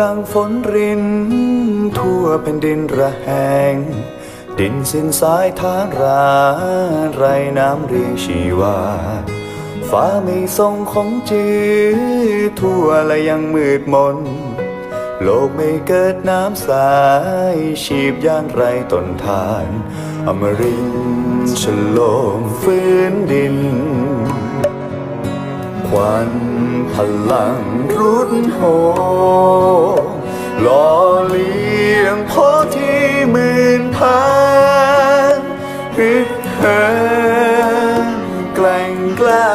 รังฝนริน ทั่วแผ่นดินระแหง ดินสิ้นสายทางราไรน้ำเรียงชีวา ฟ้าไม่ทรงของจือทั่วและยังมืดมน โลกไม่เกิดน้ำใสชีพย่านไรต้นทาน อมรินฉโลมฟื้นดิน ควันพลังรุดโหหล่อเลี้ยงโพที่หมื่นพันฮึกเหิมแกล่งกล้า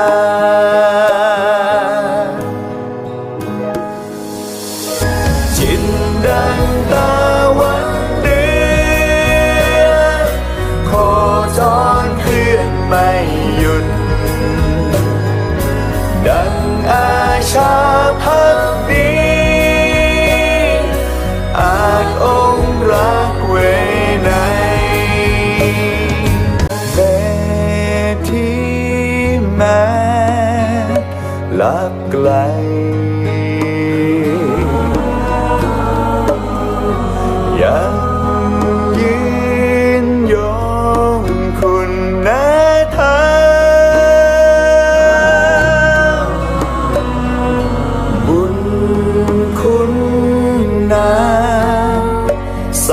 จิตดังตา ลักไกล ยังยืนยงคุณนาทางบุญคุณนาใส